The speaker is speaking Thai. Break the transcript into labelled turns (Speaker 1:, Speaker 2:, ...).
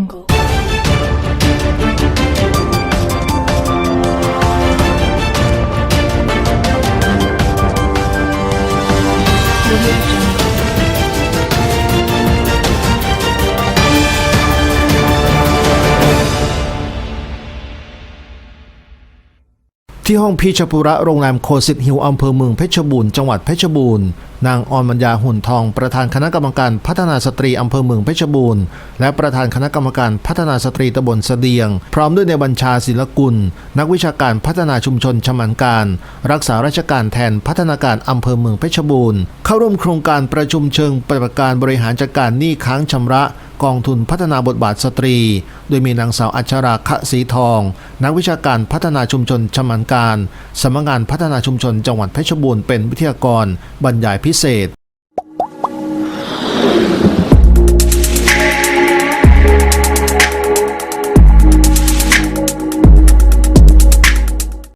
Speaker 1: angle
Speaker 2: ที่ห้องพีชปุระโรงแรมโคสิตฮิลอำเภอเมืองเพชรบูรณ์จังหวัดเพชรบูรณ์นางออนมัญญาหุ่นทองประธานคณะกรรมการพัฒนาสตรีอำเภอเมืองเพชรบูรณ์และประธานคณะกรรมการพัฒนาสตรีตำบลเสดียง พร้อมด้วยในบัญชาศิลกุล นักวิชาการพัฒนาชุมชนชมันการ รักษาราชการแทนพัฒนาการอำเภอเมืองเพชรบูรณ์เข้าร่วมโครงการประชุมเชิงปฏิบัติการบริหารจัดการหนี้ค้างชำระ กองทุนพัฒนาบทบาทสตรี โดยมีนางสาวอัชราคะสีทอง นักวิชาการพัฒนาชุมชนชำนาญการสำนักงานพัฒนาชุมชนจังหวัดเพชรบูรณ์เป็นวิทยากรบรรยายพิเศษ